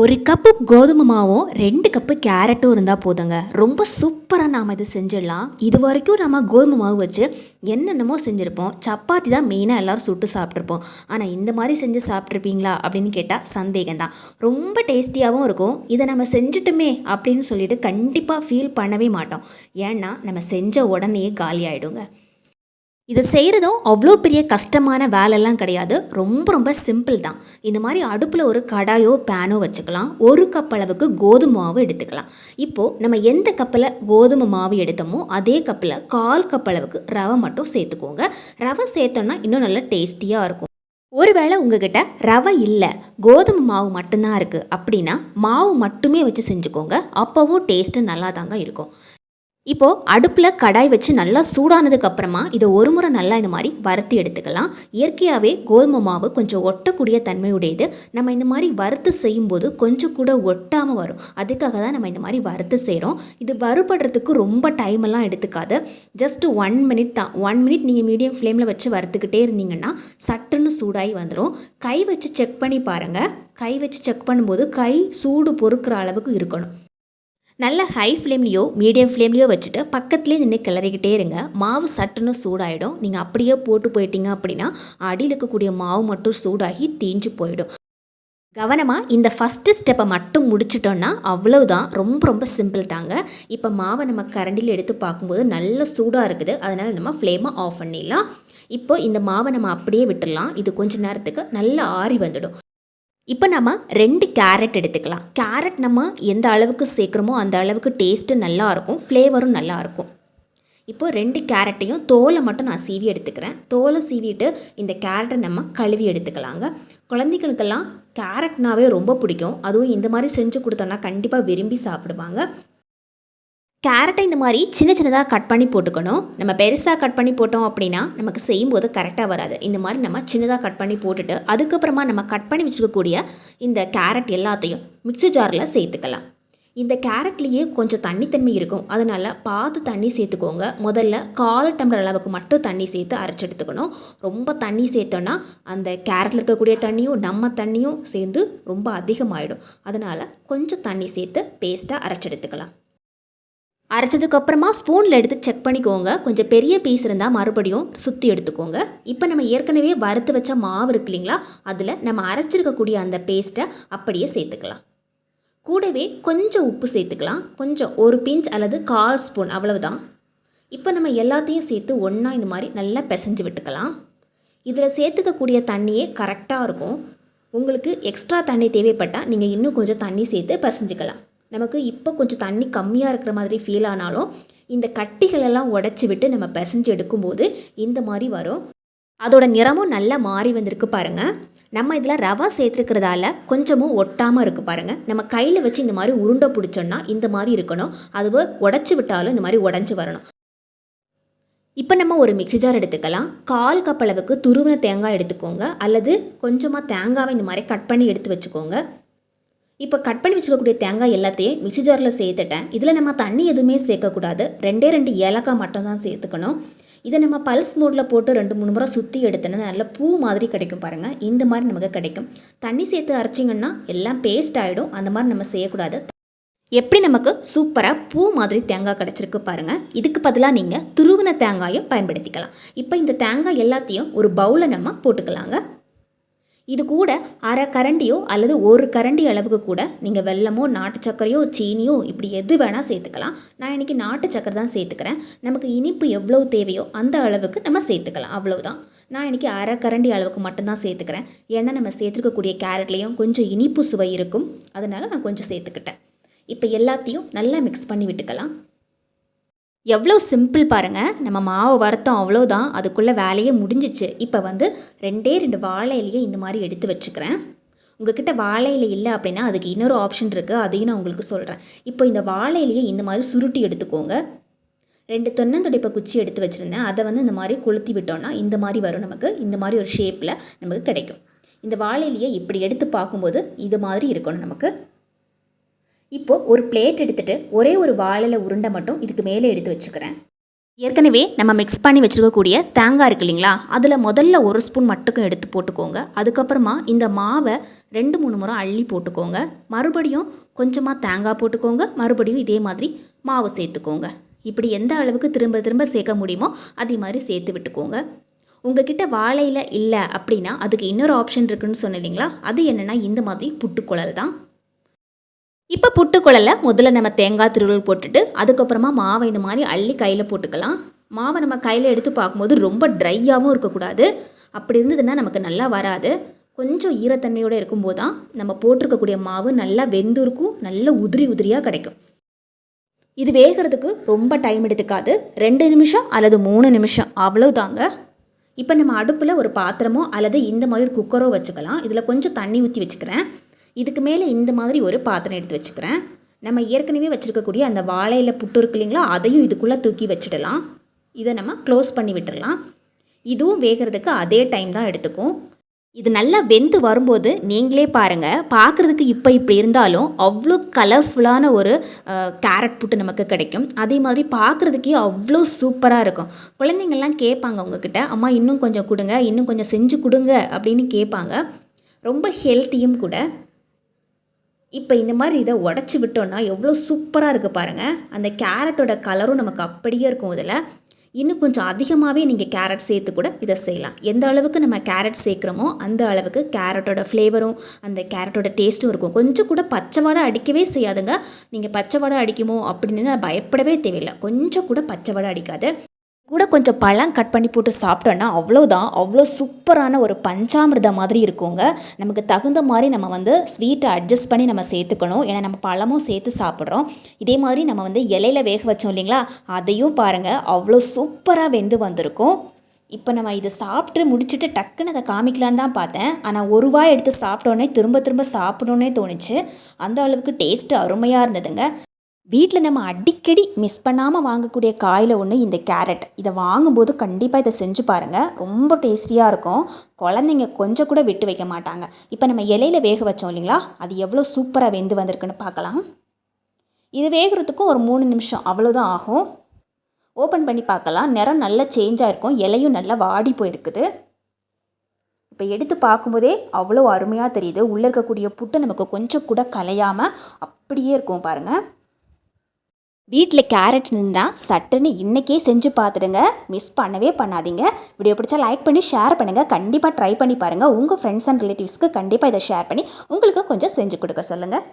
ஒரு கப்பு கோதுமை மாவும் ரெண்டு கப்பு கேரட்டும் இருந்தால் போதுங்க. ரொம்ப சூப்பராக நாம் இது செஞ்சிடலாம். இது வரைக்கும் நம்ம கோதுமை மாவு வச்சு என்னென்னமோ செஞ்சுருப்போம். சப்பாத்தி தான் மெயினாக எல்லோரும் சுட்டு சாப்பிட்ருப்போம் ஆனால் இந்த மாதிரி செஞ்சு சாப்பிட்ருப்பீங்களா அப்படின்னு கேட்டால் சந்தேகம்தான் ரொம்ப டேஸ்டியாகவும் இருக்கும். இதை நம்ம செஞ்சுட்டுமே அப்படின்னு சொல்லிட்டு கண்டிப்பாக ஃபீல் பண்ணவே மாட்டோம். ஏன்னா நம்ம செஞ்ச உடனே காலி ஆகிடுங்க இதை செய்கிறதும் அவ்வளோ பெரிய கஷ்டமான வேலைலாம் கிடையாது. ரொம்ப ரொம்ப சிம்பிள் தான். இந்த மாதிரி அடுப்பில் ஒரு கடாயோ பேனோ வச்சுக்கலாம். ஒரு கப் அளவுக்கு கோதுமை மாவு எடுத்துக்கலாம். இப்போது நம்ம எந்த கப்பில் கோதுமை மாவு எடுத்தோமோ அதே கப்பில் கால் கப் அளவுக்கு ரவை மட்டும் சேர்த்துக்கோங்க. ரவை சேர்த்தோன்னா இன்னும் நல்லா டேஸ்டியாக இருக்கும். ஒருவேளை உங்ககிட்ட ரவை இல்லை கோதுமை மாவு மட்டும்தான் இருக்குது அப்படின்னா மாவு மட்டுமே வச்சு செஞ்சுக்கோங்க. அப்போவும் டேஸ்ட்டு நல்லா தாங்க இருக்கும். இப்போது அடுப்பில் கடாய் வச்சு நல்லா சூடானதுக்கு அப்புறமா இதை ஒரு முறை நல்லா இந்த மாதிரி வறுத்து எடுத்துக்கலாம். இயற்கையாகவே கோதுமை மாவு கொஞ்சம் ஒட்டக்கூடிய தன்மையுடையது. நம்ம இந்த மாதிரி வறுத்து செய்யும்போது கொஞ்சம் கூட ஒட்டாமல் வரும். அதுக்காக தான் நம்ம இந்த மாதிரி வறுத்து செய்கிறோம் இது வறுபடுறதுக்கு ரொம்ப டைம் எல்லாம் எடுத்துக்காது. ஜஸ்ட் ஒன் மினிட் தான். ஒன் மினிட் நீங்கள் மீடியம் ஃப்ளேமில் வச்சு வறுத்துக்கிட்டே இருந்தீங்கன்னா சட்டுன்னு சூடாகி வந்துடும் கை வச்சு செக் பண்ணி பாருங்கள் கை வச்சு செக் பண்ணும்போது கை சூடு பொறுக்கிற அளவுக்கு இருக்கணும். நல்ல ஹை ஃப்ளேம்லேயோ மீடியம் ஃப்ளேம்லேயோ வச்சுட்டு பக்கத்துலேயே நின்று கிளறிக்கிட்டே இருங்க. மாவு சட்டுன்னு சூடாயிடும். நீங்கள் அப்படியே போட்டு போயிட்டீங்க அப்படின்னா அடியில் இருக்கக்கூடிய மாவு மட்டும் சூடாகி தீஞ்சு போயிடும். கவனமாக இந்த ஃபஸ்ட்டு ஸ்டெப்பை மட்டும் முடிச்சிட்டோன்னா அவ்வளவுதான். ரொம்ப ரொம்ப சிம்பிள் தாங்க. இப்போ மாவை நம்ம கரண்டியில் எடுத்து பார்க்கும்போது நல்ல சூடாக இருக்குது. அதனால் நம்ம ஃப்ளேமை ஆஃப் பண்ணிடலாம். இப்போ இந்த மாவை நம்ம அப்படியே விட்டுடலாம். இது கொஞ்ச நேரத்துக்கு நல்லா ஆறி வந்துடும். இப்போ நம்ம ரெண்டு கேரட் எடுத்துக்கலாம். கேரட் நம்ம எந்த அளவுக்கு சேர்க்குறோமோ அந்த அளவுக்கு டேஸ்ட்டு நல்லாயிருக்கும் ஃப்ளேவரும் நல்லாயிருக்கும் இப்போ ரெண்டு கேரட்டையும் தோலை மட்டும் நான் சீவி எடுத்துக்கிறேன். தோலை சீவிட்டு இந்த கேரட்டை நம்ம கழுவி எடுத்துக்கலாங்க. குழந்தைகளுக்கெல்லாம் கேரட்னாவே ரொம்ப பிடிக்கும். அதுவும் இந்த மாதிரி செஞ்சு கொடுத்தோன்னா கண்டிப்பாக விரும்பி சாப்பிடுவாங்க. கேரட்டை இந்த மாதிரி சின்ன சின்னதாக கட் பண்ணி போட்டுக்கணும். நம்ம பெருசாக கட் பண்ணி போட்டோம் அப்படின்னா நமக்கு செய்யும்போது கரெக்டாக வராது. இந்த மாதிரி நம்ம சின்னதாக கட் பண்ணி போட்டுட்டு அதுக்கப்புறமா நம்ம கட் பண்ணி வச்சுக்கக்கூடிய இந்த கேரட் எல்லாத்தையும் மிக்ஸி ஜாரில் சேர்த்துக்கலாம். இந்த கேரட்லேயே கொஞ்சம் தண்ணித்தன்மை இருக்கும். அதனால் பார்த்து தண்ணி சேர்த்துக்கோங்க. முதல்ல கால் டம்ளர் அளவுக்கு மட்டும் தண்ணி சேர்த்து அரைச்சி எடுத்துக்கணும். ரொம்ப தண்ணி சேர்த்தோன்னா அந்த கேரட்டில் இருக்கக்கூடிய தண்ணியும் நம்ம தண்ணியும் சேர்ந்து ரொம்ப அதிகமாகிடும் அதனால் கொஞ்சம் தண்ணி சேர்த்து பேஸ்ட்டாக அரைச்சி எடுத்துக்கலாம். அரைச்சதுக்கப்புறமா ஸ்பூனில் எடுத்து செக் பண்ணிக்கோங்க. கொஞ்சம் பெரிய பீஸ் இருந்தால் மறுபடியும் சுற்றி எடுத்துக்கோங்க. இப்போ நம்ம ஏற்கனவே வறுத்து வச்ச மாவு இருக்கு இல்லைங்களா? அதில் நம்ம அரைச்சிருக்கக்கூடிய அந்த பேஸ்ட்டை அப்படியே சேர்த்துக்கலாம். கூடவே கொஞ்சம் உப்பு சேர்த்துக்கலாம். கொஞ்சம் ஒரு பிஞ்ச் அல்லது கால் ஸ்பூன் அவ்வளவுதான். இப்போ நம்ம எல்லாத்தையும் சேர்த்து ஒன்றா இந்த மாதிரி நல்லா பிசைஞ்சு விட்டுக்கலாம். இதில் சேர்த்துக்கக்கூடிய தண்ணியே கரெக்டாக இருக்கும். உங்களுக்கு எக்ஸ்ட்ரா தண்ணி தேவைப்பட்டால் நீங்கள் இன்னும் கொஞ்சம் தண்ணி சேர்த்து பிசைஞ்சிக்கலாம். நமக்கு இப்போ கொஞ்சம் தண்ணி கம்மியாக இருக்கிற மாதிரி ஃபீல் ஆனாலும் இந்த கட்டிகளெல்லாம் உடச்சி விட்டு நம்ம பிசைஞ்சு எடுக்கும்போது இந்த மாதிரி வரும். அதோட நிறமும் நல்லா மாறி வந்திருக்கு பாருங்கள் நம்ம இதில் ரவா சேர்த்துருக்கிறதால கொஞ்சமும் ஒட்டாமல் இருக்குது பாருங்கள் நம்ம கையில் வச்சு இந்த மாதிரி உருண்டை பிடிச்சோன்னா இந்த மாதிரி இருக்கணும். அதுவே உடச்சி விட்டாலும் இந்த மாதிரி உடஞ்சி வரணும். இப்போ நம்ம ஒரு மிக்சி ஜார் எடுத்துக்கலாம். கால் கப் அளவுக்கு துருவின தேங்காய் எடுத்துக்கோங்க. அல்லது கொஞ்சமாக தேங்காவை இந்த மாதிரி கட் பண்ணி எடுத்து வச்சுக்கோங்க. இப்போ கட் பண்ணி வச்சுக்கக்கூடிய தேங்காய் எல்லாத்தையும் மிக்சி ஜாரில் சேர்த்துட்டேன். இதில் நம்ம தண்ணி எதுவுமே சேர்க்கக்கூடாது. ரெண்டே ரெண்டு ஏலக்காய் மட்டும் தான் சேர்த்துக்கணும். இதை நம்ம பல்ஸ் மோடில் போட்டு ரெண்டு மூணு முறை சுற்றி எடுத்தோன்னா நல்ல பூ மாதிரி கிடைக்கும் பாருங்கள் இந்த மாதிரி நமக்கு கிடைக்கும். தண்ணி சேர்த்து அரைச்சிங்கன்னா எல்லாம் பேஸ்ட் ஆகிடும் அந்த மாதிரி நம்ம செய்யக்கூடாது. எப்படி நமக்கு சூப்பராக பூ மாதிரி தேங்காய் கிடச்சிருக்கு பாருங்கள் இதுக்கு பதிலாக நீங்கள் துருவின தேங்காயும் பயன்படுத்திக்கலாம். இப்போ இந்த தேங்காய் எல்லாத்தையும் ஒரு பவுலில் நம்ம போட்டுக்கலாங்க. இது கூட அரை கரண்டியோ அல்லது ஒரு கரண்டி அளவுக்கு கூட நீங்கள் வெல்லமோ நாட்டு சர்க்கரையோ சீனியோ இப்படி எது வேணால் சேர்த்துக்கலாம். நான் இன்றைக்கி நாட்டு சக்கரை தான் சேர்த்துக்கிறேன். நமக்கு இனிப்பு எவ்வளோ தேவையோ அந்த அளவுக்கு நம்ம சேர்த்துக்கலாம். அவ்வளோதான் நான் இன்றைக்கி அரை கரண்டி அளவுக்கு மட்டும்தான் சேர்த்துக்கிறேன். ஏன்னா நம்ம சேர்த்துருக்கக்கூடிய கேரட்லேயும் கொஞ்சம் இனிப்பு சுவை இருக்கும். அதனால் நான் கொஞ்சம் சேர்த்துக்கிட்டேன். இப்போ எல்லாத்தையும் நல்லா மிக்ஸ் பண்ணி விட்டுக்கலாம். எவ்வளோ சிம்பிள் பாருங்கள் நம்ம மாவு வறுத்தோம் அவ்வளோதான் அதுக்குள்ளே வேலையே முடிஞ்சிச்சு. இப்போ வந்து ரெண்டே ரெண்டு வாழை இலையை இந்த மாதிரி எடுத்து வச்சுக்கிறேன். உங்ககிட்ட வாழை இலை இல்லை அப்படின்னா அதுக்கு இன்னொரு ஆப்ஷன் இருக்குது அதையும் நான் உங்களுக்கு சொல்கிறேன் இப்போ இந்த வாழை இலையை இந்த மாதிரி சுருட்டி எடுத்துக்கோங்க. ரெண்டு தொன்னந்துடைப்ப குச்சி எடுத்து வச்சுருந்தேன். அதை வந்து இந்த மாதிரி கொளுத்தி விட்டோன்னா இந்த மாதிரி வரும் நமக்கு. இந்த மாதிரி ஒரு ஷேப்பில் நமக்கு கிடைக்கும். இந்த வாழை இலையை இப்படி எடுத்து பார்க்கும்போது இது மாதிரி இருக்கணும் நமக்கு. இப்போது ஒரு பிளேட் எடுத்துகிட்டு ஒரே ஒரு வாழையில் உருண்டை மட்டும் இதுக்கு மேலே எடுத்து வச்சுக்கிறேன். ஏற்கனவே நம்ம மிக்ஸ் பண்ணி வச்சுருக்கக்கூடிய தேங்காய் இருக்கு இல்லைங்களா? அதில் முதல்ல ஒரு ஸ்பூன் மட்டுக்கும் எடுத்து போட்டுக்கோங்க. அதுக்கப்புறமா இந்த மாவை ரெண்டு மூணு முறை அள்ளி போட்டுக்கோங்க. மறுபடியும் கொஞ்சமாக தேங்காய் போட்டுக்கோங்க. மறுபடியும் இதே மாதிரி மாவு சேர்த்துக்கோங்க. இப்படி எந்த அளவுக்கு திரும்ப திரும்ப சேர்க்க முடியுமோ அதே மாதிரி சேர்த்து விட்டுக்கோங்க. உங்ககிட்ட வாழையில் இல்லை அப்படின்னா அதுக்கு இன்னொரு ஆப்ஷன் இருக்குன்னு சொன்னேன் இல்லைங்களா? அது என்னென்னா இந்த மாதிரி புட்டுக்குழல் தான். இப்போ புட்டுக்குழல முதல்ல நம்ம தேங்காய் திருவள் போட்டுட்டு அதுக்கப்புறமா மாவை இந்த மாதிரி அள்ளி கையில் போட்டுக்கலாம். மாவை நம்ம கையில் எடுத்து பார்க்கும்போது ரொம்ப ட்ரையாகவும் இருக்கக்கூடாது. அப்படி இருந்ததுன்னா நமக்கு நல்லா வராது. கொஞ்சம் ஈரத்தன்மையோடு இருக்கும்போது தான் நம்ம போட்டிருக்கக்கூடிய மாவு நல்லா வெந்து இருக்கும் நல்ல உதிரி உதிரியாக கிடைக்கும். இது வேகிறதுக்கு ரொம்ப டைம் எடுத்துக்காது. ரெண்டு நிமிஷம் அல்லது மூணு நிமிஷம் அவ்வளோதாங்க இப்போ நம்ம அடுப்பில் ஒரு பாத்திரமோ அல்லது இந்த மாதிரி குக்கரோ வச்சுக்கலாம். இதில் கொஞ்சம் தண்ணி ஊற்றி வச்சுக்கிறேன். இதுக்கு மேலே இந்த மாதிரி ஒரு பாத்திரம் எடுத்து வச்சுக்கிறேன். நம்ம ஏற்கனவே வச்சுருக்கக்கூடிய அந்த வாழையில் புட்டு இருக்கு இல்லைங்களா அதையும் இதுக்குள்ளே தூக்கி வச்சிடலாம். இதை நம்ம க்ளோஸ் பண்ணி விட்டுடலாம் இதுவும் வேகிறதுக்கு அதே டைம் தான் எடுத்துக்கும். இது நல்லா வெந்து வரும்போது நீங்களே பாருங்கள் பார்க்குறதுக்கு இப்போ இப்படி இருந்தாலும் அவ்வளோ கலர்ஃபுல்லான ஒரு கேரட் புட்டு நமக்கு கிடைக்கும். அதே மாதிரி பார்க்குறதுக்கே அவ்வளோ சூப்பராக இருக்கும். குழந்தைங்கள்லாம் கேட்பாங்க உங்ககிட்ட அம்மா இன்னும் கொஞ்சம் கொடுங்க இன்னும் கொஞ்சம் செஞ்சு கொடுங்க அப்படின்னு கேட்பாங்க. ரொம்ப ஹெல்த்தியும் கூட. இப்போ இந்த மாதிரி இதை உடச்சி விட்டோன்னா எவ்வளோ சூப்பராக இருக்குது பாருங்கள் அந்த கேரட்டோட கலரும் நமக்கு அப்படியே இருக்கும் இதில். இன்னும் கொஞ்சம் அதிகமாகவே நீங்கள் கேரட் சேர்த்து கூட இதை செய்யலாம். எந்த அளவுக்கு நம்ம கேரட் சேர்க்குறோமோ அந்த அளவுக்கு கேரட்டோட ஃப்ளேவரும் அந்த கேரட்டோட டேஸ்ட்டும் இருக்கும். கொஞ்சம் கூட பச்சை வடை அடிக்கவே செய்யாதுங்க. நீங்கள் பச்சை வடை அடிக்குமோ அப்படின்னு பயப்படவே தேவையில்லை. கொஞ்சம் கூட பச்சை வடை அடிக்காது. கூட கொஞ்சம் பழம் கட் பண்ணி போட்டு சாப்பிட்டோன்னா அவ்வளோதான் அவ்வளோ சூப்பரான ஒரு பஞ்சாமிர்தம் மாதிரி இருக்குங்க. நமக்கு தகுந்த மாதிரி நம்ம வந்து ஸ்வீட்டை அட்ஜஸ்ட் பண்ணி நம்ம சேர்த்துக்கணும். ஏன்னா நம்ம பழமும் சேர்த்து சாப்பிட்றோம். இதே மாதிரி நம்ம வந்து இலையில வேக வச்சோம் இல்லைங்களா? அதையும் பாருங்கள் அவ்வளோ சூப்பராக வெந்து வந்திருக்கும். இப்போ நம்ம இதை சாப்பிட்டு முடிச்சுட்டு டக்குன்னு அதை காமிக்கலான்னு தான் பார்த்தேன். ஆனால் ஒரு வாய் எடுத்து சாப்பிட்டோன்னே திரும்ப திரும்ப சாப்பிடணுன்னே தோணுச்சு. அந்த அளவுக்கு டேஸ்ட்டு அருமையாக இருந்ததுங்க. வீட்டில் நம்ம அடிக்கடி மிஸ் பண்ணாமல் வாங்கக்கூடிய காயில் ஒன்று இந்த கேரட். இதை வாங்கும்போது கண்டிப்பாக இதை செஞ்சு பாருங்கள் ரொம்ப டேஸ்டியாக இருக்கும். குழந்தைங்க கொஞ்சம் கூட விட்டு வைக்க மாட்டாங்க. இப்போ நம்ம இலையில வேக வச்சோம் இல்லைங்களா? அது எவ்வளோ சூப்பராக வெந்து வந்திருக்குன்னு பார்க்கலாம். இது வேகிறதுக்கும் ஒரு மூணு நிமிஷம். அவ்வளோதான் ஆகும். ஓப்பன் பண்ணி பார்க்கலாம். நிறம் நல்லா சேஞ்சாக இருக்கும் இலையும் நல்லா வாடி போயிருக்குது. இப்போ எடுத்து பார்க்கும்போதே அவ்வளோ அருமையாக தெரியுது. உள்ளே இருக்கக்கூடிய புட்டு நமக்கு கொஞ்சம் கூட கலையாமல் அப்படியே இருக்கும் பாருங்கள் வீட்டில் கேரட் இருந்தால் சட்டுன்னு இன்றைக்கே செஞ்சு பார்த்துடுங்க மிஸ் பண்ணவே பண்ணாதீங்க. வீடியோ பிடிச்சா லைக் பண்ணி ஷேர் பண்ணுங்கள் கண்டிப்பாக ட்ரை பண்ணி பாருங்கள் உங்கள் ஃப்ரெண்ட்ஸ் அண்ட் ரிலேட்டிவ்ஸ்க்கு கண்டிப்பாக இதை ஷேர் பண்ணி உங்களுக்கு கொஞ்சம் செஞ்சு கொடுக்க சொல்லுங்கள்